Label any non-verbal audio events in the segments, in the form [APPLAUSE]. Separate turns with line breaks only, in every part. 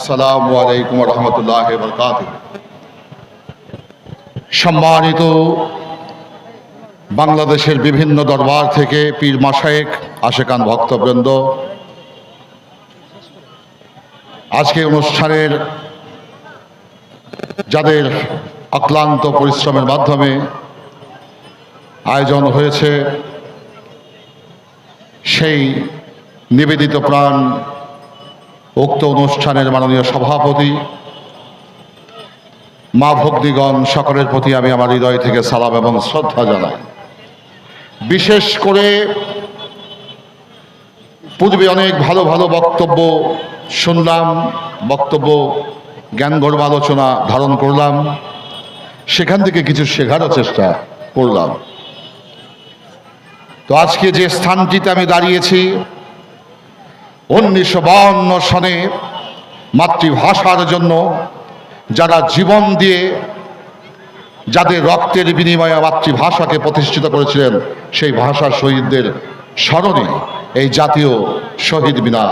আসসালামু আলাইকুম রহমতুল্লাহ বরকাত সম্মানিত বাংলাদেশের বিভিন্ন দরবার থেকে পীর মাসায়েক আশেকান ভক্তবৃন্দ আজকে অনুষ্ঠানের যাদের অক্লান্ত পরিশ্রমের মাধ্যমে আয়োজন হয়েছে, সেই নিবেদিত প্রাণ উক্ত অনুষ্ঠানের মাননীয় সভাপতি, মা ভক্তিগণ, সকলের প্রতি আমি আমার হৃদয় থেকে সালাম এবং শ্রদ্ধা জানাই। বিশেষ করে পূর্বে অনেক ভালো ভালো বক্তব্য শুনলাম, বক্তব্য জ্ঞানগর্ভ আলোচনা ধারণ করলাম, সেখান থেকে কিছু শেখারও চেষ্টা করলাম। তো আজকে যে স্থানটিতে আমি দাঁড়িয়েছি উনিশশো বাহান্ন সনে মাতৃভাষার জন্য যারা জীবন দিয়ে যাদের রক্তের বিনিময়ে মাতৃভাষাকে প্রতিষ্ঠিত করেছিলেন, সেই ভাষার শহীদদের স্মরণে এই জাতীয় শহীদ মিনার।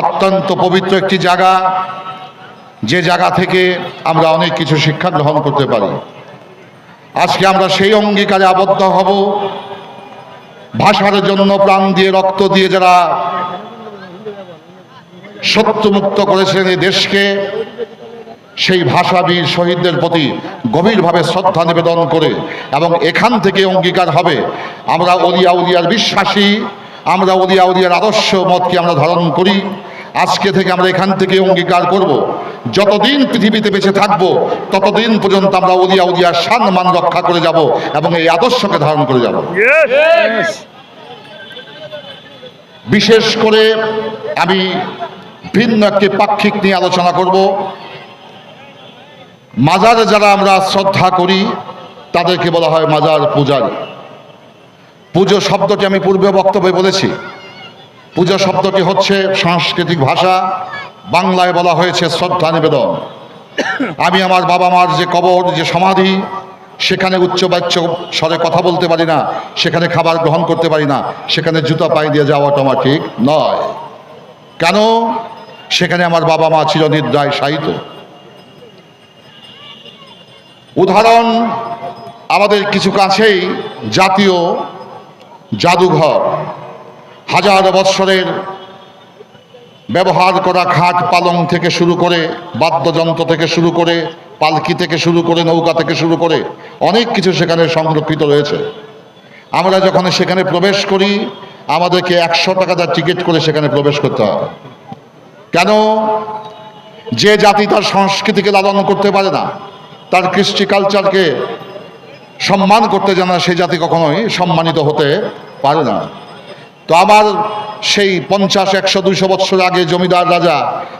অত্যন্ত পবিত্র একটি জায়গা, যে জায়গা থেকে আমরা অনেক কিছু শিক্ষা গ্রহণ করতে পারি। আজকে আমরা সেই অঙ্গীকারে আবদ্ধ হব। ভাষার জন্য প্রাণ দিয়ে রক্ত দিয়ে যারা সত্যমুক্ত করেছিলেন এই দেশকে সেই ভাষাবীর শহীদদের প্রতি গভীরভাবে শ্রদ্ধা নিবেদন করে এবং এখান থেকে অঙ্গীকার হবে। আমরা অলিয়া উলিয়ার বিশ্বাসী আমরা অলিয়া উলিয়ার আদর্শ মতকে আমরা ধারণ করি। আজকে থেকে আমরা এখান থেকে অঙ্গীকার করব। যতদিন পৃথিবীতে বেঁচে থাকব ততদিন পর্যন্ত আমরা অলিয়া উলিয়ার সম্মান রক্ষা করে যাব এবং এই আদর্শকে ধারণ করে যাব। বিশেষ করে আমি ভিন্ন একটি পাক্ষিক নিয়ে আলোচনা করব। মাজারে যারা আমরা শ্রদ্ধা করি, তাদেরকে বলা হয় মাজার পূজারী। পুজো শব্দটি আমি পূর্বে বক্তব্যে বলেছি। পূজা শব্দটি হচ্ছে সাংস্কৃতিক ভাষা, বাংলায় বলা হয়েছে শ্রদ্ধা নিবেদন। আমি আমার বাবা মার যে কবর, যে সমাধি, সেখানে উচ্চ উচ্চবাচ্য স্বরে কথা বলতে পারি না, সেখানে খাবার গ্রহণ করতে পারি না, সেখানে জুতা পায়ে দিয়ে যাওয়াটা আমার ঠিক নয়। কেন? সেখানে আমার বাবা মা ছিল নিদ্রায় সাহিত উদাহরণ, আমাদের কিছু কাছেই জাতীয় জাদুঘর। হাজার বৎসরের ব্যবহার করা খাট পালং থেকে শুরু করে, বাদ্যযন্ত্র থেকে শুরু করে, পালকি থেকে শুরু করে, নৌকা থেকে শুরু করে অনেক কিছু সেখানে সংরক্ষিত রয়েছে। আমরা যখন সেখানে প্রবেশ করি আমাদেরকে একশো টাকা তার টিকিট করে সেখানে প্রবেশ করতে হয়। কেন? যে জাতি তার সংস্কৃতিকে লালন করতে পারে না তার কৃষ্টি কালচারকে সম্মান করতে জানা সেই জাতি কখনোই সম্মানিত হতে পারে না। তো আমার সেই পঞ্চাশ একশো দুইশো বছর আগে জমিদার রাজা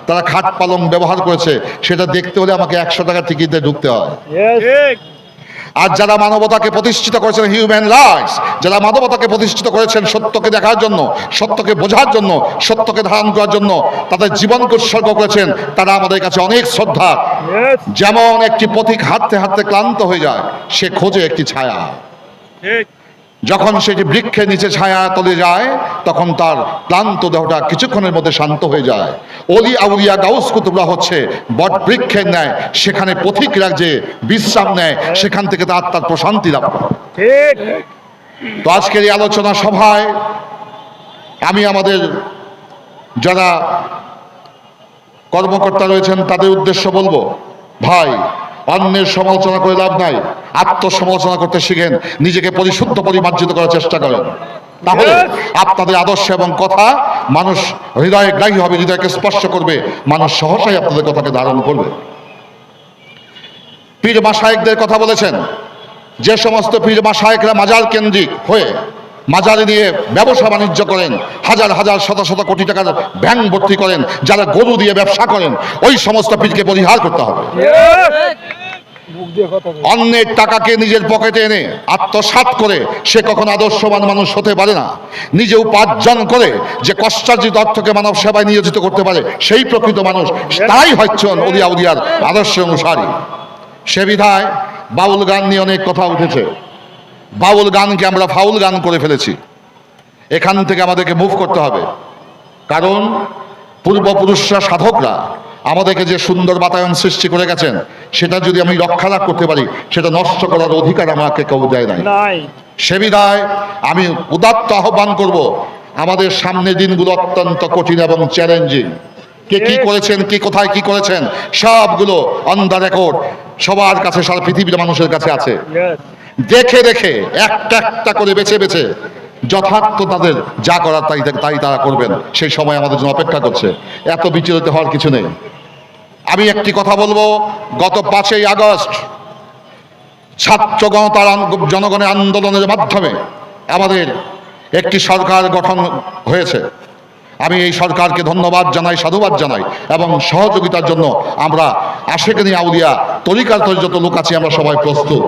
তারা খাট পালং ব্যবহার করেছে সেটা দেখতে হলে আমাকে একশো টাকা টিকিট দিয়ে ঢুকতে হয়। আর যারা মানবতাকে প্রতিষ্ঠিত করেছেন হিউম্যান রাইটস যারা মানবতাকে প্রতিষ্ঠিত করেছেন সত্যকে দেখার জন্য সত্যকে বোঝার জন্য সত্যকে ধারণ করার জন্য তাদের জীবনকে উৎসর্গ করেছেন তারা আমাদের কাছে অনেক শ্রদ্ধা। যেমন একটি পথিক হাঁটতে হাঁটতে ক্লান্ত হয়ে যায় সে খোঁজে একটি ছায়া। যখন সেটি বৃক্ষের নিচে ছায়া তলে যায় তখন তার ক্লান্ত দেহটা কিছুক্ষণের মধ্যে শান্ত হয়ে যায়। অলি আউলিয়া গাউস কুতুবরা হচ্ছে বট বৃক্ষের ন্যায় সেখানে পথিকরা যে বিশ্রাম নেয় সেখান থেকে তার তার প্রশান্তি লাভ করে। তো আজকের এই আলোচনা সভায় আমি আমাদের যারা কর্মকর্তা রয়েছেন তাদের উদ্দেশ্য বলব ভাই অন্যের সমালোচনা করে লাভ নাই। আত্মসমালোচনা করতে শিখেন নিজেকে পরিশুদ্ধ পরিমার্জিত করার চেষ্টা করেন। তাহলে আপনাদের আদর্শ এবং কথা মানুষ হৃদয়ে গ্রাহী হবে হৃদয়কে স্পর্শ করবে মানুষ সহসাই আপনাদের কথাকে ধারণ করবে। পীর মাসায়েকদের কথা বলেছেন যে সমস্ত পীর মাসায়েকরা মাজার কেন্দ্রিক হয়ে মাজারে নিয়ে ব্যবসা বাণিজ্য করেন হাজার হাজার শত শত কোটি টাকার ব্যাংক ভর্তি করেন যারা গরু দিয়ে ব্যবসা করেন ওই সমস্ত পীরকে পরিহার করতে হবে। অন্যের টাকাকে নিজের পকেটে এনে আত্মসাৎ করে সে কখনো আদর্শবান মানুষ হতে পারে না। নিজে উপার্জন করে যে কষ্টার্জিত অর্থকে মানব সেবায় নিয়োজিত করতে পারে, সেই প্রকৃত মানুষ। তাই হচ্ছে অলিয়া উলিয়ার আদর্শ অনুসারী। সে বিধায় বাউল গান নিয়ে অনেক কথা উঠেছে। বাউল গানকে আমরা ফাউল গান করে ফেলেছি। এখান থেকে আমাদেরকে মুভ করতে হবে। কারণ পূর্বপুরুষরা, সাধকরা আমাদেরকে যে সুন্দর বাতায়ন সৃষ্টি করে গেছেন সেটা যদি আমি রক্ষা লাভ করতে পারি সেটা নষ্ট করার অধিকার আমাকে কেউ দেয় নাই। সে বিধায় আমি উদাত্ত আহ্বান করব আমাদের সামনের দিনগুলো অত্যন্ত কঠিন এবং চ্যালেঞ্জিং কে কি করেছেন কি কোথায় কি করেছেন সবগুলো অন দ্য রেকর্ড সবার কাছে সারা পৃথিবীর মানুষের কাছে আছে। দেখে দেখে একটা একটা করে বেছে বেছে যথার্থ তাদের যা করার তাই তাই তারা করবেন। সেই সময় আমাদের জন্য অপেক্ষা করছে। এত বিচলিত হওয়ার কিছু নেই। আমি একটি কথা বলব। গত পাঁচই আগস্ট ছাত্র গণতার জনগণের আন্দোলনের মাধ্যমে আমাদের একটি সরকার গঠন হয়েছে। আমি এই সরকারকে ধন্যবাদ জানাই, সাধুবাদ জানাই এবং সহযোগিতার জন্য আমরা আশেকানি আউলিয়া, তরিকার তরি যত লোক আছি আমরা সবাই প্রস্তুত।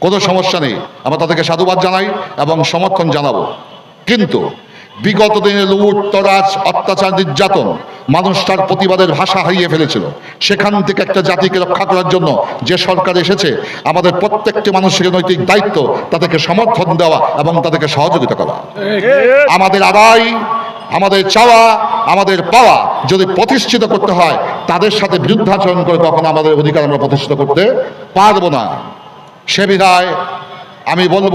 কোনো সমস্যা নেই। আমরা তাদেরকে সাধুবাদ জানাই এবং সমর্থন জানাব। কিন্তু বিগত দিনে লুট তরাজ অত্যাচার নির্যাতন। মানুষ তার প্রতিবাদের ভাষা হারিয়ে ফেলেছিল। সেখান থেকে একটা জাতিকে রক্ষা করার জন্য যে সরকার এসেছে, আমাদের প্রত্যেকটি মানুষের নৈতিক দায়িত্ব তাদেরকে সমর্থন দেওয়া এবং তাদেরকে সহযোগিতা করা। আমাদের আদায়, আমাদের চাওয়া, আমাদের পাওয়া যদি প্রতিষ্ঠিত করতে হয়, তাদের সাথে বিরুদ্ধাচরণ করে কখনো আমাদের অধিকার আমরা প্রতিষ্ঠিত করতে পারব না। সে বিধায় আমি বলব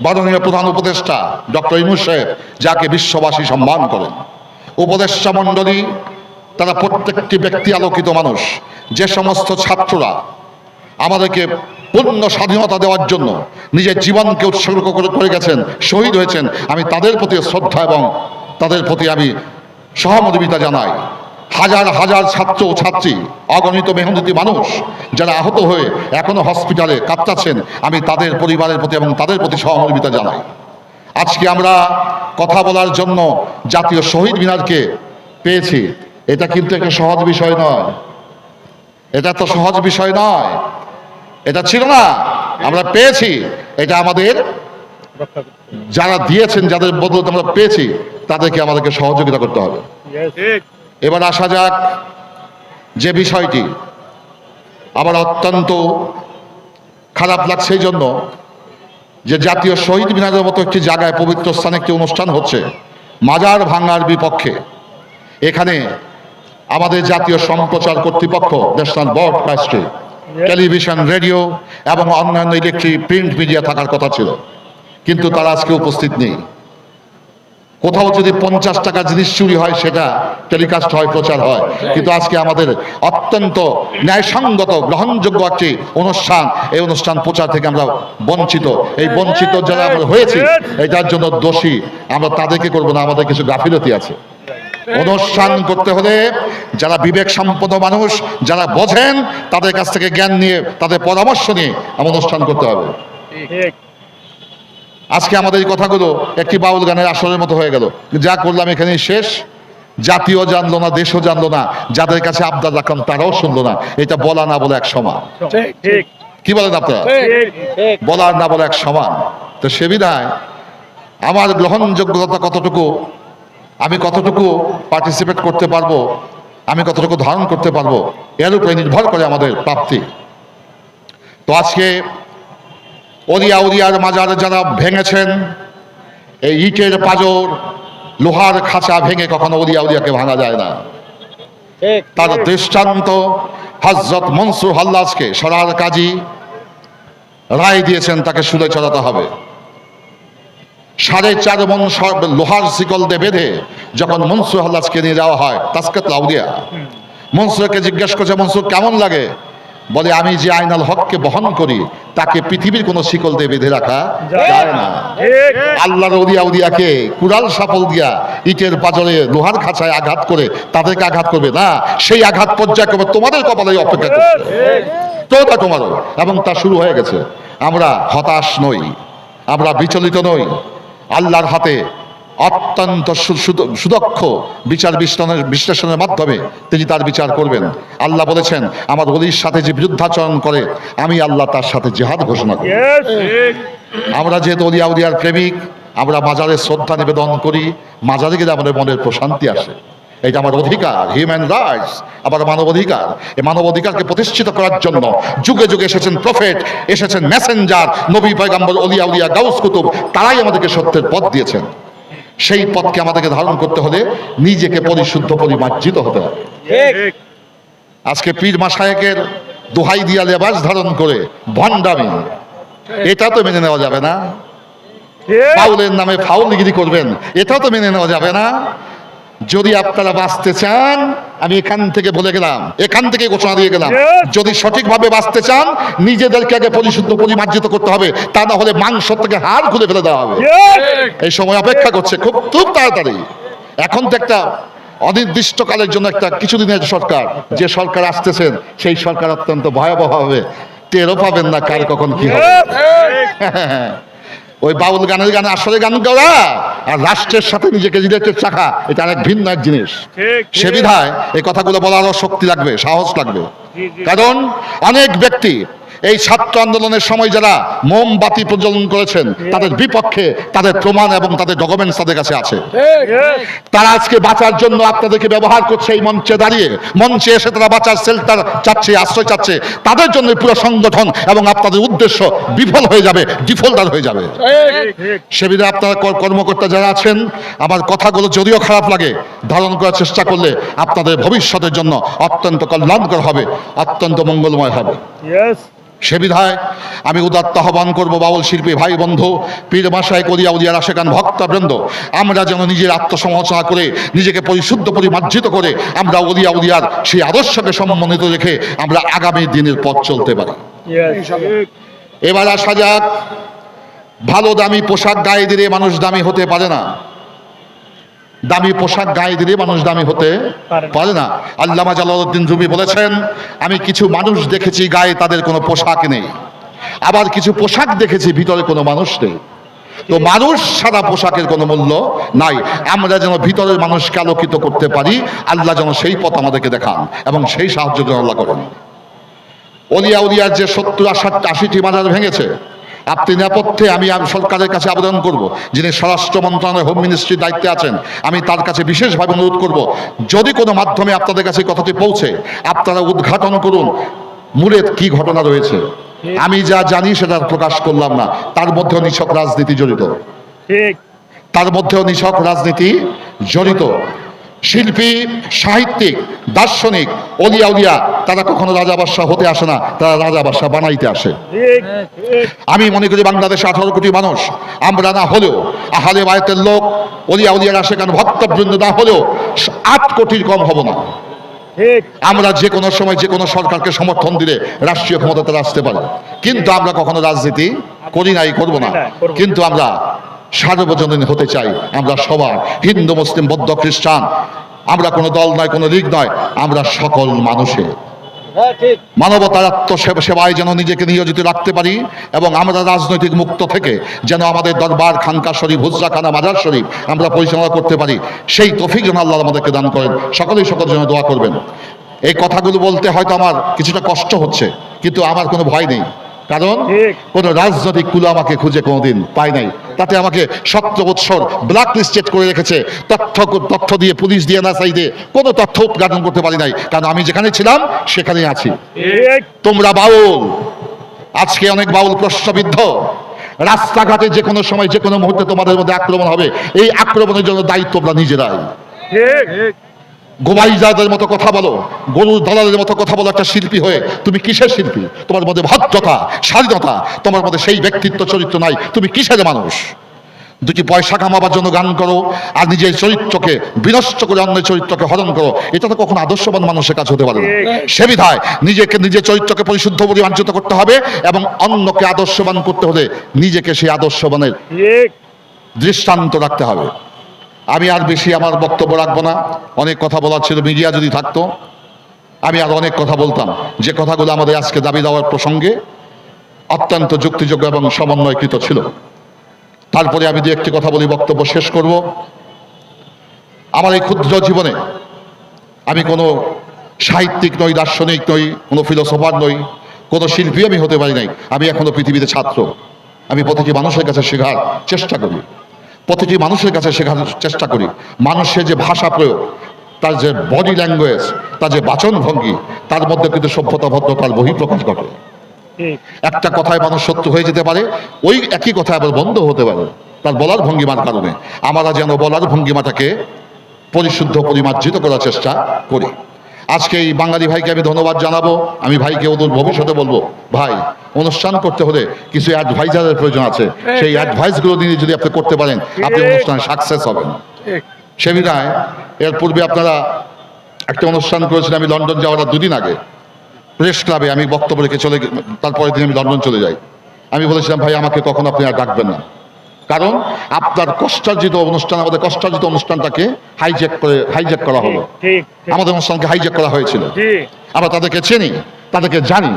মাননীয় প্রধান উপদেষ্টা ডক্টর ইনুস সাহেব যাকে বিশ্ববাসী সম্মান করেন। উপদেষ্টা মণ্ডলী, তারা প্রত্যেকটি ব্যক্তি আলোকিত মানুষ। যে সমস্ত ছাত্ররা আমাদেরকে পূর্ণ স্বাধীনতা দেওয়ার জন্য নিজের জীবনকে উৎসর্গ করে করে গেছেন, শহীদ হয়েছেন, আমি তাদের প্রতি শ্রদ্ধা এবং তাদের প্রতি আমি সহমর্মিতা জানাই। হাজার হাজার ছাত্র ছাত্রী, অগণিত মেহনতি মানুষ যারা আহত হয়ে এখনও হসপিটালে কাঁপতাছেন, আমি তাদের পরিবারের প্রতি এবং তাদের প্রতি সহমর্মিতা জানাই। আজকে আমরা কথা বলার জন্য জাতীয় শহীদ মিনারকে পেয়েছি। এটা কিন্তু একটা সহজ বিষয় নয়। এটা তো সহজ বিষয় নয়। এটা ছিল না। আমরা পেয়েছি। এটা আমাদের যারা দিয়েছেন, যাদের বদলত আমরা পেয়েছি, তাদেরকে আমাদেরকে সহযোগিতা করতে হবে। এবার আসা যাক যে বিষয়টি। আমার অত্যন্ত খারাপ লাগছে এই জন্য যে জাতীয় শহীদ মিনারের মতো একটি জায়গায় পবিত্র স্থানে একটি অনুষ্ঠান হচ্ছে, মাজার ভাঙার বিপক্ষে। এখানে আমাদের জাতীয় সম্প্রচার কর্তৃপক্ষ, ন্যাশনাল ব্রডকাস্টে টেলিভিশন, রেডিও এবং অন্যান্য ইলেকট্রিক প্রিন্ট মিডিয়া থাকার কথা ছিল। কিন্তু তারা আজকে উপস্থিত নেই। কোথাও যদি পঞ্চাশ টাকা জিনিস চুরি হয়, সেটা টেলিকাস্ট হয়, প্রচার হয়। কিন্তু আজকে আমাদের অত্যন্ত ন্যায়সঙ্গত, গ্রহণযোগ্য একটি অনুষ্ঠান। এই অনুষ্ঠান প্রচার থেকে আমরা বঞ্চিত। এই বঞ্চিত যারা আমরা হয়েছি, এটার জন্য দোষী আমরা তাদেরকে করব না, আমাদের কিছু গাফিলতি আছে। অনুষ্ঠান করতে হলে যারা বিবেক সম্পন্ন মানুষ, যারা বোঝেন, তাদের কাছ থেকে জ্ঞান নিয়ে, তাদের পরামর্শ নিয়ে আমার অনুষ্ঠান করতে হবে।
ঠিক।
আজকে আমাদের এই কথাগুলো একটি বাউল গানের আসরের মতো হয়ে গেল। যা করলাম এখানেই শেষ। জাতীয় জানলো না, দেশও জানলো না। যাদের কাছে আবদার রাখলাম, তারাও শুনলো না। এটা বলা না বলে এক সমান। কি বলেন আপনারা? বলার না বলে এক সমান। তো সে বিধায় আমার গ্রহণযোগ্যতা কতটুকু, আমি কতটুকু পার্টিসিপেট করতে পারব, আমি কতটুকু ধারণ করতে পারব, এর উপরে নির্ভর করে আমাদের প্রাপ্তি। তো আজকে অরিয়া অরিয়ার মাজার যারা ভেঙেছেন এই ইটের পাজর লোহার খাঁচা ভেঙে কখনো অরিয়া অরিয়াকে ভাঙা যায় না। তার দৃষ্টান্ত হজরত মনসুর হাল্লাজকে সরার কাজী। রায় দিয়েছেন তাকে সুলে চড়াতে হবে। সাড়ে চার মন লোহার শিকল দিয়ে বেঁধে যখন মনসুর হাল্লাজকে নিয়ে যাওয়া হয় তাস্কাত লাউদিয়া মনসুরকে জিজ্ঞেস করছে মনসুর কেমন লাগে? বলে আমি যে আইনাল হককে বহন করি তাকে পৃথিবীর কোনো শিকল দিয়ে বেঁধে রাখা যায় না। আল্লাহর উদিয়া উদিয়াকে কুড়াল সাফল দিয়া ইটের পাজরে লোহার খাঁচায় আঘাত করে তাদেরকে আঘাত করবে। না সেই আঘাত পর্যায়ক্রমে তোমাদের কপালে অপেক্ষা করছে। তো তা তোমারও। এবং তা শুরু হয়ে গেছে। আমরা হতাশ নই আমরা বিচলিত নই। আল্লাহর হাতে অত্যন্ত সুদক্ষ বিচার বিশ্লেষণের বিশ্লেষণের মাধ্যমে তিনি তার বিচার করবেন। আল্লাহ বলেছেন আমার অলির সাথে যে বিরুদ্ধাচরণ করে আমি আল্লাহ তার সাথে জেহাদ ঘোষণা করি। আমরা যেহেতু অলিয়া উলিয়ার প্রেমিক আমরা মাজারে শ্রদ্ধা নিবেদন করি মাজারে গেলে আমাদের মনের প্রশান্তি আসে। এটা আমার অধিকার হিউম্যান রাইটস আবার মানব অধিকার। এই মানব অধিকারকে প্রতিষ্ঠিত করার জন্য যুগে যুগে এসেছেন প্রফেট এসেছেন মেসেঞ্জার নবী পয়গাম্বর অলিয়া উলিয়া গাউস কুতুব তারাই আমাদেরকে সত্যের পথ দিয়েছেন। সেই পথকে আমাদেরকে ধারণ করতে হলে নিজেকে পরিশুদ্ধ পরিমার্জিত হতে হবে। আজকে পীর মাসায়কের দোহাই দিয়া লেবাস ধারণ করে ভণ্ডামি এটা তো মেনে নেওয়া যাবে না। ফাউলের নামে ফাউলগিরি করবেন এটা তো মেনে নেওয়া যাবে না। যদি আপনারা বাঁচতে চান আমি এখান থেকে বলে গেলাম এখান থেকে ঘোষণা দিয়ে গেলাম! যদি সঠিকভাবে বাঁচতে চান নিজেদেরকে আগে পরিশুদ্ধ পরিমার্জিত করতে হবে তা না হলে মাংস থেকে হাড় খুলে ফেলে দেওয়া হবে। এই সময় অপেক্ষা করছে খুব খুব তাড়াতাড়ি। এখন তো একটা অনির্দিষ্টকালের জন্য একটা কিছুদিনের সরকার যে সরকার আসতেছেন সেই সরকার অত্যন্ত ভয়াবহ হবে। টেরও পাবেন না কার কখন কি হবে। [LAUGHS] ওই বাউল গানের গান আসলে গান গাওয়া আর রাষ্ট্রের সাথে নিজেকে রিলেটেড রাখা এটা অনেক ভিন্ন এক জিনিস। সে বিধায় এই কথাগুলো বলারও শক্তি লাগবে সাহস লাগবে। কারণ অনেক ব্যক্তি এই ছাত্র আন্দোলনের সময় যারা মোমবাতি প্রজ্বলন করেছেন, তাদের বিপক্ষে তাদের প্রমাণ এবং তাদের ডকুমেন্টস তাদের কাছে আছে। তারা আজকে বাঁচার জন্য আপনাদেরকে ব্যবহার করছে এই মঞ্চে দাঁড়িয়ে। মঞ্চে এসে তারা বাঁচার শেল্টার চাচ্ছে, আশ্রয় চাচ্ছে। তাদের জন্য পুরো সংগঠন এবং আপনাদের উদ্দেশ্য বিফল হয়ে যাবে, ডিফল্টার হয়ে যাবে। সেবিধা আপনারা কর- কর্মকর্তা যারা আছেন, আমার কথাগুলো যদিও খারাপ লাগে, ধারণ করার চেষ্টা করলে আপনাদের ভবিষ্যতের জন্য অত্যন্ত কল্যাণকর হবে, অত্যন্ত মঙ্গলময় হবে! সে বিধায় আমি উদাত্ত আহ্বান করব বাউল শিল্পী ভাই বন্ধু, পীর মাসায় করিয়া উলিয়া রাশেকান ভক্তবৃন্দ আমরা যেন নিজের আত্মসমালোচনা করে, নিজেকে পরিশুদ্ধ, পরিমার্জিত করে আমরা উলিয়া উলিয়ার সেই আদর্শকে সম্মানিত রেখে আমরা আগামী দিনের পথ চলতে পারি। এবার আসা যাক, ভালো দামি পোশাক গায়ে দিলে মানুষ দামি হতে পারে না। দামি পোশাক গায়ে দিলে মানুষ দামি হতে
পারে না।
আল্লামা জালালউদ্দিন রুমি বলেছেন আমি কিছু মানুষ দেখেছি গায়ে তাদের কোনো পোশাক নেই। আবার কিছু পোশাক দেখেছি ভিতরে কোনো মানুষ নেই। তো মানুষ ছাড়া পোশাকের কোনো মূল্য নাই। আমরা যেন ভিতরের মানুষকে আলোকিত করতে পারি আল্লাহ যেন সেই পথ আমাদেরকে দেখান এবং সেই সাহায্য যেন আল্লাহ করেন। অলিয়া উলিয়ার যে সত্তর আশিটি মাজার ভেঙেছে আপনি নেপথ্যে আমি সরকারের কাছে আবেদন করব যিনি স্বরাষ্ট্র মন্ত্রণালয় হোম মিনিস্ট্রির দায়িত্বে আছেন আমি তার কাছে বিশেষভাবে অনুরোধ করব যদি কোনো মাধ্যমে আপনাদের কাছে কথাটি পৌঁছে আপনারা উদ্ঘাটন করুন মূলে কি ঘটনা রয়েছে। আমি যা জানি সেটা প্রকাশ করলাম না তার মধ্যেও নিছক রাজনীতি জড়িত। তার মধ্যেও নিছক রাজনীতি জড়িত। শিল্পী, সাহিত্যিক, দার্শনিক, অলিয়া উলিয়া, তারা কখনো রাজা বাদশাহ হতে আসে না, তারা রাজা বাদশাহ বানাইতে আসে। আমি মনে করি বাংলাদেশে আঠারো কোটি মানুষ, আমরা না হলেও, আহালে বায়তের লোক, অলিয়া উলিয়ারা সেখানে ভক্তবৃন্দ না হলেও, আট কোটির কম হব না। আমরা যে কোনো সময় যে কোনো সরকারকে সমর্থন দিলে রাষ্ট্রীয় ক্ষমতা তারা আসতে পারে। কিন্তু আমরা কখনো রাজনীতি করি নাই, করব না। কিন্তু আমরা সার্বজনীন হতে চাই। আমরা সবার, হিন্দু, মুসলিম, বৌদ্ধ, খ্রিস্টান, আমরা কোনো দল নয়, কোনো লীগ নয়, আমরা সকল মানুষের। মানবতার সেবায় যেন নিজেকে নিয়োজিত রাখতে পারি এবং আমরা রাজনৈতিক মুক্ত থেকে যেন আমাদের দরবার, খানকা শরীফ, হুজরাখানা, মাজার শরীফ আমরা পরিচালনা করতে পারি। সেই তফিক যেন আল্লাহ আমাদেরকে দান করেন। সকলেই সকল যেন দোয়া করবেন। এই কথাগুলো বলতে হয়তো আমার কিছুটা কষ্ট হচ্ছে, কিন্তু আমার কোনো ভয় নেই। কারণ। কোনো রাজনৈতিক কুলো আমাকে খুঁজে কোনোদিন পাই নাই। তাতে আমাকে সত্য উৎসর ব্ল্যাক লিস্টেড করে রেখেছে। তথ্য তথ্য দিয়ে পুলিশ দিয়ে না চাই দিয়ে কোনো তথ্য উদ্ঘাটন করতে পারি নাই। কারণ আমি যেখানে ছিলাম সেখানেই আছি। তোমরা বাউল। আজকে অনেক বাউল প্রশ্নবিদ্ধ। রাস্তাঘাটে যে কোনো সময় যে কোনো মুহূর্তে তোমাদের মধ্যে আক্রমণ হবে। এই আক্রমণের জন্য দায়িত্ব তোমরা নিজেরাই।
ঠিক।
গোবাইজাদের মতো কথা বলো গরুর দালালের মতো কথা বলো একটা শিল্পী হয়ে। তুমি কিসের শিল্পী? তোমার মধ্যে ভদ্রতা স্বাধীনতা তোমার মধ্যে সেই ব্যক্তিত্ব চরিত্র নাই। তুমি কিসের মানুষ? দুটি পয়সা কামাবার জন্য গান করো আর নিজের চরিত্রকে বিনষ্ট করে অন্যের চরিত্রকে হরণ করো। এটা তো কখনো আদর্শবান মানুষের কাছে হতে পারে না। সে বিধায় নিজেকে নিজের চরিত্রকে পরিশুদ্ধ পরিমার্জিত করতে হবে এবং অন্যকে আদর্শবান করতে হলে নিজেকে সেই আদর্শবানের দৃষ্টান্ত রাখতে হবে। আমি আর বেশি আমার বক্তব্য রাখব না। অনেক কথা বলার ছিল, মিডিয়া যদি থাকতো, আমি আর অনেক কথা বলতাম। যে কথাগুলো আমাদের আজকে দাবি দেওয়ার প্রসঙ্গে অত্যন্ত যুক্তিযোগ্য এবং সমন্বয়কৃত ছিল। তারপরে আমি দু একটি কথা বলি, বক্তব্য শেষ করব। আমার এই ক্ষুদ্র জীবনে আমি কোনো সাহিত্যিক নই, দার্শনিক নই, কোনো ফিলোসফার নই, কোনো শিল্পী আমি হতে পারি নাই। আমি এখনও পৃথিবীতে ছাত্র। আমি প্রতিটি মানুষের কাছে শেখার চেষ্টা করি। প্রতিটি মানুষের কাছে শেখার চেষ্টা করি। মানুষের যে ভাষা প্রয়োগ তার যে বডি ল্যাঙ্গুয়েজ তার যে বাচন ভঙ্গি তার মধ্যে কিন্তু সভ্যতা ভদ্রতার বহিঃপ্রকাশ ঘটে। একটা কথায় মানুষ সত্য হয়ে যেতে পারে ওই একই কথা আবার বন্ধ হতে পারে তার বলার ভঙ্গিমার কারণে। আমরা যেন বলার ভঙ্গিমাটাকে পরিশুদ্ধ পরিমার্জিত করার চেষ্টা করি। আজকে এই বাঙালি ভাইকে আমি ধন্যবাদ জানাব। আমি ভাইকে ওদের ভবিষ্যতে বলব, ভাই, অনুষ্ঠান করতে হলে কিছু অ্যাডভাইজারের প্রয়োজন আছে। সেই অ্যাডভাইসগুলো নিয়ে যদি আপনি করতে পারেন, আপনি অনুষ্ঠানে সাকসেস হবেন।
ঠিক
সে বিধায় এর পূর্বে আপনারা একটা অনুষ্ঠান করেছিলেন, আমি লন্ডন যাওয়ার দুদিন আগে। প্রেস ক্লাবে আমি বক্তব্য রেখে চলে তারপরের দিন আমি লন্ডন চলে যাই। আমি বলেছিলাম, ভাই, আমাকে কখন আপনি আর ডাকবেন না। কারণ আপনার কষ্টার্জিত অনুষ্ঠান আমাদের কষ্টার্জিত অনুষ্ঠানটাকে হাইজ্যাক করে হাইজ্যাক করা হলো। আমাদের অনুষ্ঠানকে হাইজ্যাক করা হয়েছিল। আমরা তাদেরকে চিনি তাদেরকে জানি।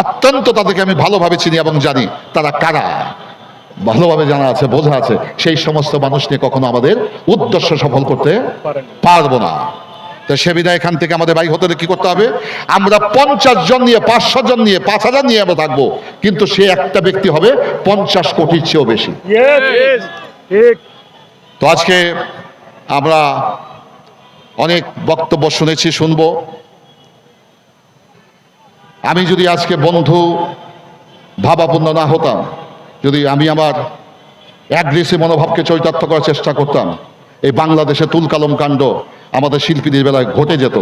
অত্যন্ত তাদেরকে আমি ভালোভাবে চিনি এবং জানি তারা কারা। ভালোভাবে জানা আছে বোঝা আছে। সেই সমস্ত মানুষ নিয়ে কখনো আমাদের উদ্দেশ্য সফল করতে পারব না। তো সে বিধায় এখান থেকে আমাদের বাইক হতে কি করতে হবে? আমরা পঞ্চাশ জন নিয়ে পাঁচশো জন নিয়ে পাঁচ হাজার নিয়ে আমরা থাকব। কিন্তু সে একটা ব্যক্তি হবে পঞ্চাশ কোটির চেয়েও বেশি। তো আজকে আমরা অনেক বক্তব্য শুনেছি শুনব। আমি যদি আজকে বন্ধু ভাবাপূর্ণ না হতাম যদি আমি আমার অ্যাগ্রেসিভ মনোভাবকে চরিতার্থ করার চেষ্টা করতাম এই বাংলাদেশে তুলকালম কাণ্ড আমাদের শিল্পীদের বেলায় ঘটে যেত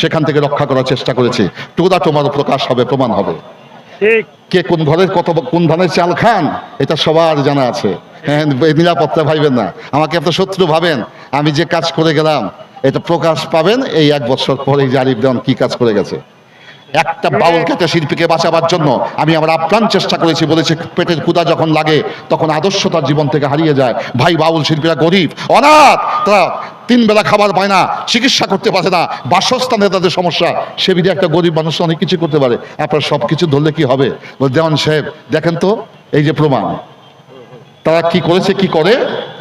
সেখান থেকে রক্ষা করার চেষ্টা করেছি। টুদা তোমার প্রকাশ হবে প্রমাণ হবে। কে কোন ঘরের কত কোন ধানের চাল খান এটা সবার জানা আছে। হ্যাঁ নিরাপত্তা ভাইবেন না। আমাকে এত শত্রু ভাবেন আমি যে কাজ করে গেলাম এটা প্রকাশ পাবেন এই এক বছর পরে জারিফ দেওয়ান কি কাজ করে গেছে। একটা বাউল কেটে শিল্পীকে বাঁচাবার জন্য আমি আমার আপ্রাণ চেষ্টা করেছি, বলেছি, পেটের কুদা যখন লাগে, তখন আদর্শ তার জীবন থেকে হারিয়ে যায়। ভাই, বাউল শিল্পীরা গরিব, অনাথ, তারা তিন বেলা খাবার পায় না, চিকিৎসা করতে পারে না, বাসস্থানে তাদের সমস্যা। সে বিধে একটা গরিব মানুষ অনেক কিছু করতে পারে। আপনার সব কিছু ধরলে কি হবে? দেওয়ান সাহেব, দেখেন তো, এই যে প্রমাণ তারা কি করেছে কি করে?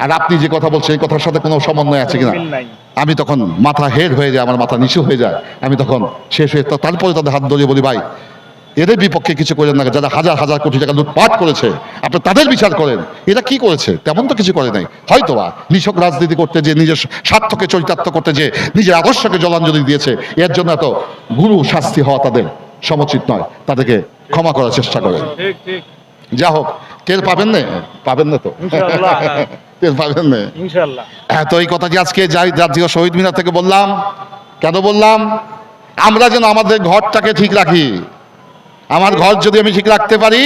আর আপনি যে কথা বলছেন এই কথার সাথে কোনো সমন্বয় আছে কিনা? আমি তখন মাথা হেড হয়ে যায় আমার মাথা নিচু হয়ে যায়। আমি তখন শেষ হয়ে তারপরে তাদের হাত ধরিয়ে বলি ভাই এদের বিপক্ষে কিছু করেন না। যারা হাজার হাজার কোটি টাকা লুটপাট করেছে আপনি তাদের বিচার করেন। এরা কি করেছে? তেমন তো কিছু করে নাই। হয়তো বা নিছক রাজনীতি করতে যে নিজের স্বার্থকে চরিতার্থ করতে যে নিজের আদর্শকে জলাঞ্জলি দিয়েছে এর জন্য এত গুরু শাস্তি হওয়া তাদের সমচিত নয়। তাদেরকে ক্ষমা করার চেষ্টা করেন। যা হোক টের পাবেন না? পাবেন না তো।
ইনশাআল্লাহ।
টের পাবেন না। হ্যাঁ তো এই কথা যে আজকে যাই জাতীয় শহীদ মিনার থেকে বললাম কেন বললাম? আমরা যেন আমাদের ঘরটাকে ঠিক রাখি। আমার ঘর যদি আমি ঠিক রাখতে পারি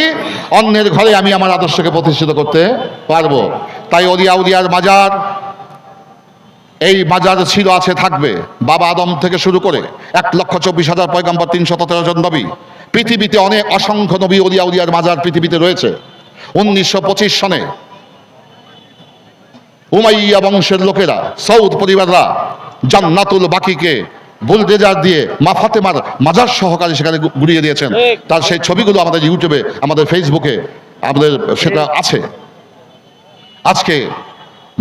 অন্যের ঘরে আমি আমার আদর্শকে প্রতিষ্ঠিত করতে পারব। তাই অলিয়া উলিয়ার মাজার এই মাজার ছিল আছে থাকবে। বাবা আদম থেকে শুরু করে এক লক্ষ চব্বিশ হাজার পয়গাম্বর তিনশত তেরো জন নবী। পৃথিবীতে অনেক অসংখ্য নবী অলিয়া উলিয়ার মাজার পৃথিবীতে রয়েছে। উনিশশো পঁচিশ সনে উমাইয়া বংশের লোকেরা, সৌদ পরিবাররা জান্নাতুল বাকিকে বুলডেজার দিয়ে মা ফাতেমার মাজার সহকারে সেখানে গুড়িয়ে দিয়েছেন। তার সেই ছবিগুলো আমাদের ইউটিউবে, আমাদের ফেসবুকে, আমাদের সেটা আছে। আজকে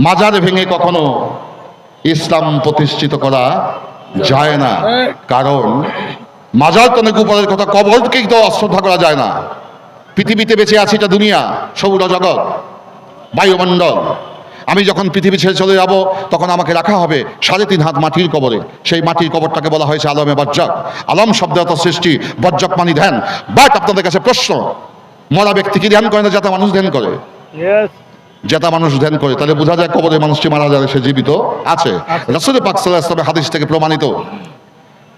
মাজার ভেঙে কখনো ইসলাম প্রতিষ্ঠিত করা যায় না। কারণ মাজার তো অনেক উপরের কথা, কবরকেই তো অশ্রদ্ধা করা যায় না। পৃথিবীতে বেঁচে আছে এটা দুনিয়া সৌরজগৎ বায়ুমণ্ডল। আমি যখন পৃথিবী ছেড়ে চলে যাব তখন আমাকে রাখা হবে সাড়ে তিন হাত মাটির কবরে। সেই মাটির কবরটাকে বলা হয়েছে আলমে বজ্জক। আলম শব্দ সৃষ্টি বজ্জক মানি ধ্যান। বাট আপনাদের কাছে প্রশ্ন মরা ব্যক্তি কি ধ্যান করে না যাতে মানুষ ধ্যান করে? যেটা মানুষ ধ্যান করে। তাহলে বোঝা যায় কবরে মানুষটি মারা যাবে সে জীবিত আছে। রসুল পাক সাল্লাহ হাদিস থেকে প্রমাণিত।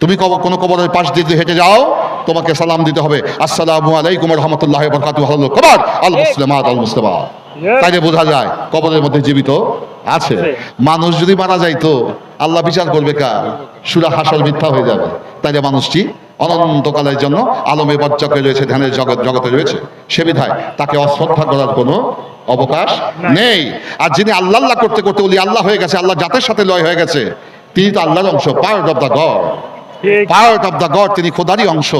তুমি কোনো কবরের পাশ দিয়ে হেঁটে যাও তোমাকে সালাম দিতে হবে। আসসালামু আলাইকুম রহমতুল্লাহ বরকাতু কবর আল মুসলিমাত আল মুসলিমাত
Yes.
তাইলে বোঝা যায় কবরের মধ্যে জীবিত আছে। মানুষ যদি মারা যাইতো আল্লাহ বিচার করবে কার? সুরা হাসর মিথ্যা হয়ে যাবে। তাইলে মানুষটি অনন্তকালের জন্য আলমে বজ্জকে রয়েছে ধ্যানের জগৎ জগতে রয়েছে। সে বিধায় তাকে অশ্রদ্ধা করার কোনো অবকাশ নেই। আর যিনি আল্লাহ আল্লাহ করতে করতে বলি আল্লাহ হয়ে গেছে আল্লাহ জাতের সাথে লয় হয়ে গেছে তিনি তো আল্লাহর অংশ part of the God part of the God তিনি খোদারই অংশ।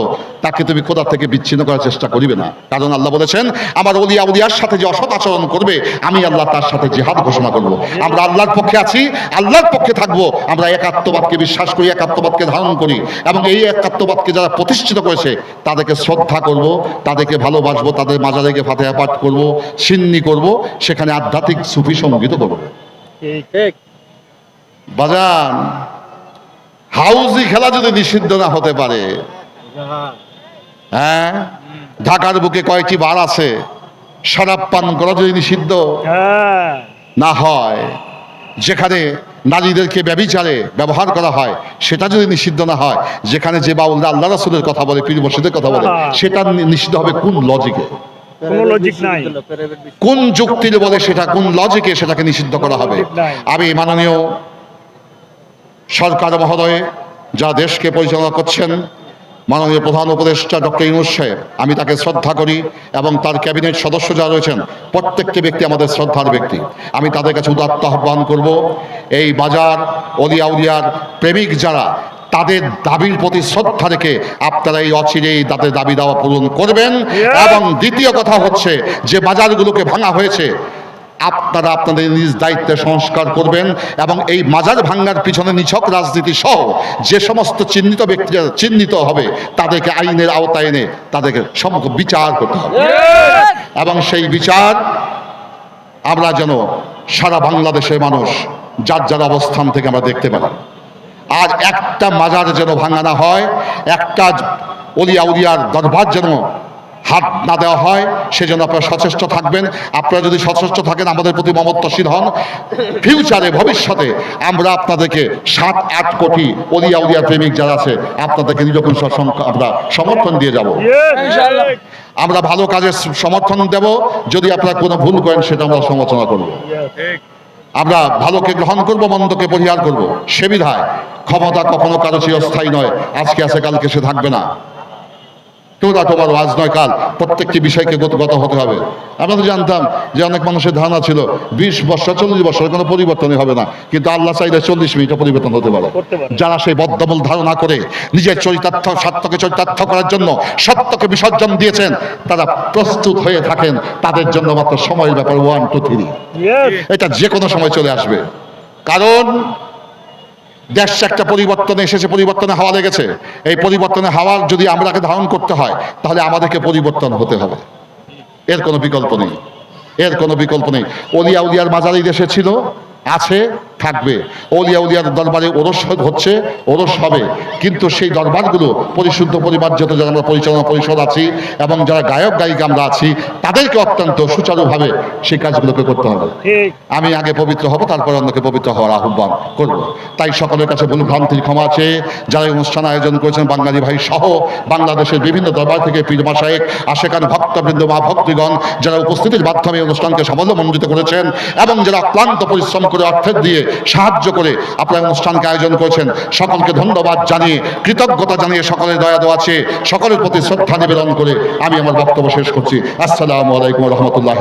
তাকে তুমি খোদা থেকে বিচ্ছিন্ন করার চেষ্টা করিবে না। কারণ আল্লাহ বলেছেন আমার অলিয়া উলিয়ার সাথে যে অসৎ আচরণ করবে আমি আল্লাহ তার সাথে জিহাদ ঘোষণা করব। আমরা আল্লাহর পক্ষে আছি আল্লাহর পক্ষে থাকব। আমরা একাত্মবাদকে বিশ্বাস করি একাত্মবাদকে ধারণ করি। এবং এই একাত্মবাদকে যারা প্রতিষ্ঠিত করেছে তাদেরকে শ্রদ্ধা করব তাদেরকে ভালোবাসবো তাদের মাজারে গিয়ে ফাতেহা পাঠ করব সিন্নি করব সেখানে আধ্যাত্মিক সুফি সংগীত করব। বাজান। হাউজি খেলা যদি নিষিদ্ধ না হতে পারে হ্যাঁ? ঢাকার বুকে কয়েকটি বার আছে? শরাব পান করা যদি নিষিদ্ধ না হয় যেখানে নারীদেরকে ব্যবিচারে ব্যবহার করা হয় সেটা যদি নিষিদ্ধ না হয় যেখানে যে বাউলরা আল্লাহ রাসুলের কথা বলে পীর মসজিদের কথা বলে সেটা নিষিদ্ধ হবে কোন লজিকে
কোন
যুক্তির বলে সেটা কোন লজিকে সেটাকে নিষিদ্ধ করা হবে? আমি মাননীয় সরকার মহোদয় যা দেশকে পরিচালনা করছেন মাননীয় প্রধান উপদেষ্টা ডক্টর ইউনুস সাহেব আমি তাকে শ্রদ্ধা করি এবং তার ক্যাবিনেট সদস্য যারা রয়েছেন প্রত্যেকটি ব্যক্তি আমাদের শ্রদ্ধার ব্যক্তি। আমি তাদের কাছে উদাত্ত আহ্বান করব এই বাজার অলিয়া উলিয়ার প্রেমিক যারা তাদের দাবির প্রতি শ্রদ্ধা রেখে আপনারা এই অচিরেই তাদের দাবি দাওয়া পূরণ করবেন। এবং দ্বিতীয় কথা হচ্ছে যে বাজারগুলোকে ভাঙা হয়েছে আপনারা আপনাদের নিজ দায়িত্বে সংস্কার করবেন এবং এই মাজার ভাঙ্গার পিছনে নিছক রাজনীতি সহ যে সমস্ত চিহ্নিত ব্যক্তিরা চিহ্নিত হবে, তাদেরকে আইনের আওতায় এনে তাদেরকে সমগ্র বিচার করতে হবে। এবং সেই বিচার আমরা যেন সারা বাংলাদেশের মানুষ যার যার অবস্থান থেকে আমরা দেখতে পারি আর একটা মাজার যেন ভাঙা না হয়, একটা অলিয়া উলিয়ার দরবার যেন হাত না দেওয়া হয় সেজন্য আপনারা সচেষ্ট থাকবেন। আপনারা যদি সচেষ্ট থাকেন আমাদের প্রতি মমত্বশীল হন। ফিউচারে ভবিষ্যতে আমরা আপনাদেরকে সাত আট কোটি অলিয়া উলিয়ার প্রেমিক যারা আছে আপনাদেরকে নিরকুল আমরা সমর্থন দিয়ে যাব। আমরা ভালো কাজের সমর্থন দেব। যদি আপনারা কোনো ভুল করেন সেটা আমরা সমালোচনা করব। আমরা ভালোকে গ্রহণ করব মন্দকে পরিহার করব। সে বিধায় ক্ষমতা কখনো কারও চিরস্থায়ী নয়। আজকে আছে কালকে সে থাকবে না। তোরা তোমার আজ নয় কাল। প্রত্যেকটি বিষয়কে গত গত হতে হবে। আমরা তো জানতাম যে অনেক মানুষের ধারণা ছিল বিশ বছর চল্লিশ বছর কোনো পরিবর্তনই হবে না। কিন্তু আল্লাহ চাইলে চল্লিশ মিনিটও পরিবর্তন হতে পারে। যারা সেই বদ্ধমূল ধারণা করে নিজের চরিতার্থ সত্যকে চরিতার্থ করার জন্য সত্যকে বিসর্জন দিয়েছেন তারা প্রস্তুত হয়ে থাকেন। তাদের জন্য মাত্র সময়ের ব্যাপার ওয়ান টু থ্রি এটা যে কোনো সময় চলে আসবে। কারণ দেশ একটা পরিবর্তন এসেছে, পরিবর্তনে হাওয়া লেগেছে। এই পরিবর্তনে হাওয়ার যদি আমরাকে ধারণ করতে হয়, তাহলে আমাদেরকে পরিবর্তন হতে হবে। এর কোনো বিকল্প নেই। এর কোনো বিকল্প নেই। ওলিয়া উলিয়ার মাজার দেশে ছিল, আছে থাকবে। অলিয়া উলিয়ার দরবারে ওরস হচ্ছে ওরস হবে। কিন্তু সেই দরবারগুলো পরিশুদ্ধ পরিমার্জিত যারা আমরা পরিচালনা পরিষদ আছি এবং যারা গায়ক গায়িকা আমরা আছি তাদেরকে অত্যন্ত সুচারুভাবে সেই কাজগুলোকে করতে হবে। আমি আগে পবিত্র হব তারপর অন্যকে পবিত্র হওয়ার আহ্বান করব। তাই সকলের কাছে ভুল ভ্রান্তির ক্ষমা আছে। যারা এই অনুষ্ঠান আয়োজন করেছেন বাঙালি ভাই সহ বাংলাদেশের বিভিন্ন দরবার থেকে পীর মাসায়েক আশেকান ভক্তবৃন্দ মা ভক্তগণ যারা উপস্থিতির মাধ্যমে অনুষ্ঠানকে সাফল্যমণ্ডিত করেছেন এবং যারা ক্লান্ত পরিশ্রম করে অর্থের দিয়ে সাহায্য করে আপনার অনুষ্ঠানকে আয়োজন করেছেন। সকলকে ধন্যবাদ জানিয়ে, কৃতজ্ঞতা জানিয়ে সকলের দয়া দেওয়া আছে, সকলের প্রতি শ্রদ্ধা নিবেদন করে আমি আমার বক্তব্য শেষ করছি। আসসালামু আলাইকুম রহমতুল্লাহ